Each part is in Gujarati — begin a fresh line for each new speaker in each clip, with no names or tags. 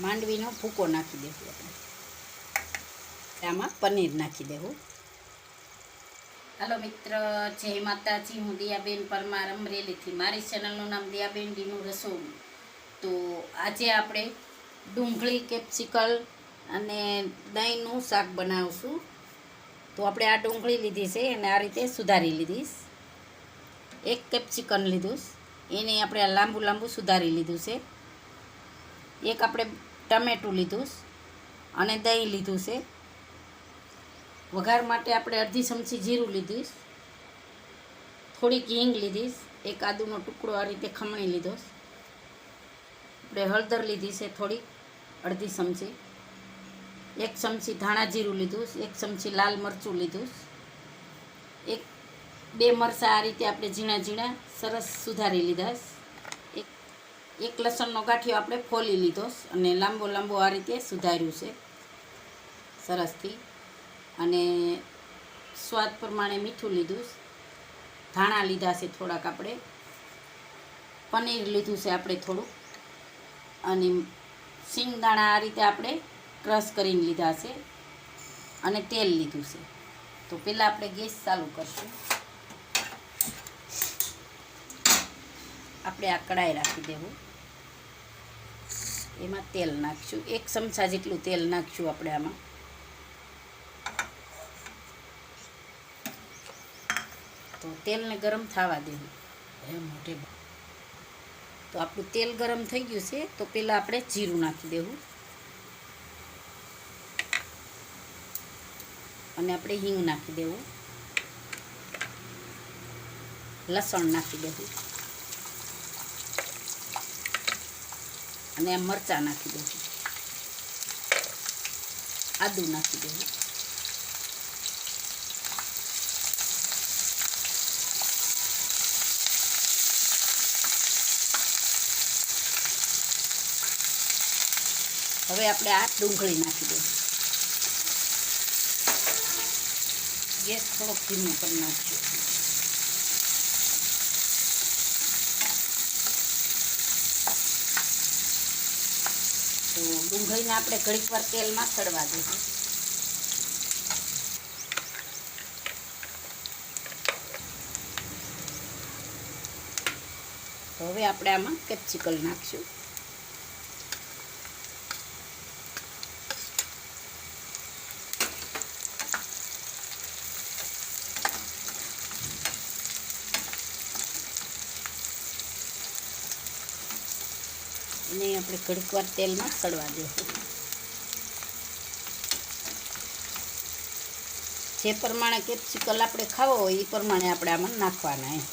માંડવીનો ભૂકો નાખી દેવું આપણે. આમાં પનીર નાખી દેવું. હાલો મિત્ર, જય માતાજી, હું દિયાબેન પરમાર અમરેલીથી. મારી ચેનલનું નામ દિયાબેન ડીનું રસોડું. તો આજે આપણે ડુંગળી, કેપ્સિકલ અને દહીંનું શાક બનાવશું. તો આપણે આ ડુંગળી લીધી છે અને આ રીતે સુધારી લીધીશ. એક કેપ્સિકન લીધું એને આપણે લાંબુ લાંબુ સુધારી લીધું છે. એક આપણે ટમેટું લીધું અને દહીં લીધું છે. વઘાર માટે આપણે અડધી ચમચી જીરું લીધીશ થોડીક હિંગ લીધીશ એક આદુનો ટુકડો આ રીતે ખમણી લીધો. આપણે હળદર લીધી છે થોડીક, અડધી ચમચી. એક ચમચી ધાણા જીરું લીધું એક ચમચી લાલ મરચું લીધું એક, બે મરચાં આ રીતે આપણે ઝીણા ઝીણા સરસ સુધારી લીધા એક લસણનો ગાંઠિયો આપણે ફોલી લીધો અને લાંબો લાંબો આ રીતે સુધાર્યું છે. સરસથી. અને સ્વાદ પ્રમાણે મીઠું લીધું ધાણા લીધા છે થોડાક આપણે. પનીર લીધું છે આપણે થોડુંક અને સિંગદાણા આ રીતે આપણે ક્રશ કરીને લીધા છે. અને તેલ લીધું છે. તો પહેલાં આપણે ગેસ ચાલુ કરશું. આપણે આ કડાઈ રાખી દેવું. એમાં તેલ નાખશું. એક ચમચા જેટલું તેલ નાખશું આપણે આમાં. તો તેલને ગરમ થવા દેવું. એ મોટે તો આપણું તેલ ગરમ થઈ ગયું છે તો પહેલાં આપણે જીરું નાખી દેવું. અને આપણે હિંગ નાખી દેવું. લસણ નાખી દેવું. અને મરચાં નાખી દઉં આદું નાખી દઉં હવે આપણે આ ડુંગળી નાખી દઉં ગેસ થોડોક ધીમો કરી નાખજો. તો ડુંગળીને આપણે ઘડીક વાર તેલમાં સડવા દઈશું. હવે આપણે આમાં કેપ્સિકલ નાખશું. એને આપણે ઘડીક વાર તેલમાં સડવા દેવું. જે પ્રમાણે કેપ્સિકલ આપણે ખાવો હોય એ પ્રમાણે આપણે આમાં નાખવાના એમ.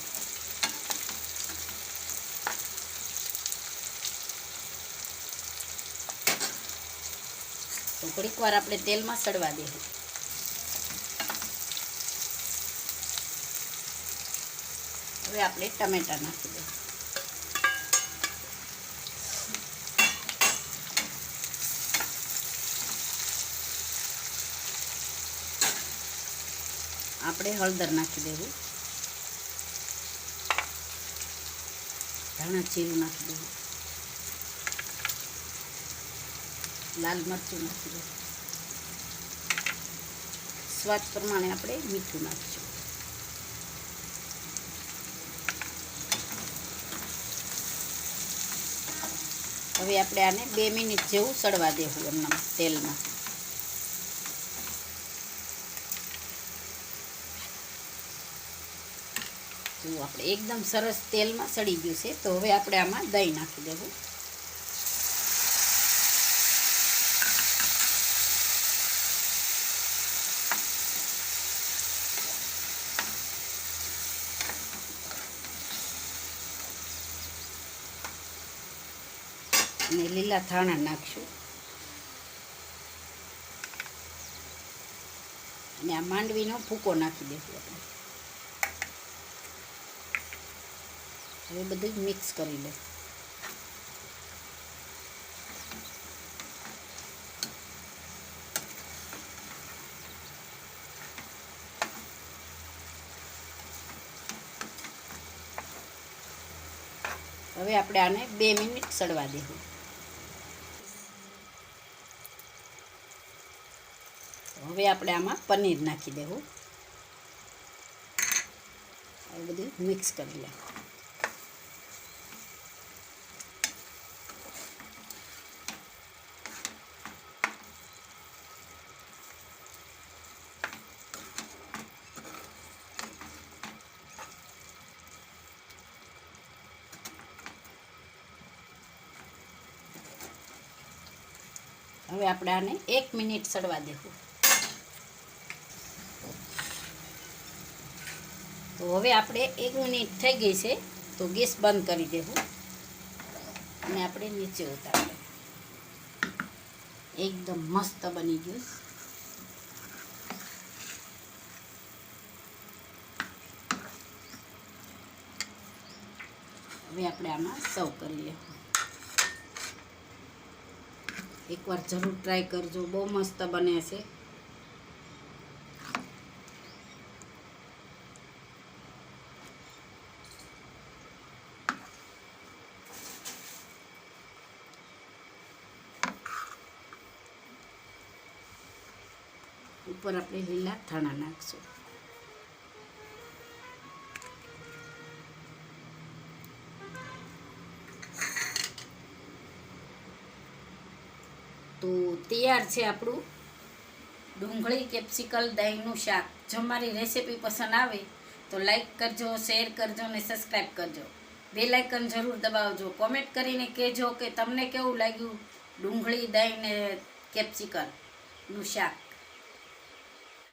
તો ઘડીક વાર આપણે તેલમાં સડવા દેવું. હવે આપણે ટમેટા નાખી દઈએ આપણે હળદર નાખી દેવું. ધાણા જીરું નાખી દેવું. લાલ મરચું નાખી દેવું. સ્વાદ પ્રમાણે આપણે મીઠું નાખીશું. હવે આપણે આને બે મિનિટ જેવું સડવા દેવું એમના તેલમાં. જો આપણે એકદમ સરસ તેલમાં સડી ગયું છે. તો હવે આપણે આમાં દહીં નાખી દેવું. અને લીલા ધાણા નાખશું. અને આ માંડવીનો ભૂકો નાખી દેશું આપણે. હવે બધું મિક્સ કરી લઉં હવે આપણે આને બે મિનિટ સડવા દઈશું હવે આપણે આમાં પનીર નાખી દેવું. હવે બધું મિક્સ કરી લેવું હવે આપણે આને એક મિનિટ સડવા દેવું. તો હવે આપણે એક મિનિટ થઈ ગઈ છે, તો ગેસ બંધ કરી દેવું. અને આપણે નીચે ઉતારીએ. એકદમ મસ્ત બની ગયું હવે આપણે આમાં સર્વ કરી લેવું. એકવાર જરૂર ટ્રાય કરજો બહુ મસ્ત બને છે. ઉપર આપણે લીલા ધાણા નાખશું. તો તૈયાર છે આપણું. ડુંગળી, કેપ્સિકલ, દહીંનું શાક. જો મારી રેસીપી પસંદ આવે, તો લાઈક કરજો, શેર કરજો અને સબસ્ક્રાઈબ કરજો. બે લાઇકન જરૂર દબાવજો. કોમેન્ટ કરીને કહેજો કે તમને કેવું લાગ્યું ડુંગળી, દહીં ને કેપ્સિકલનું શાક.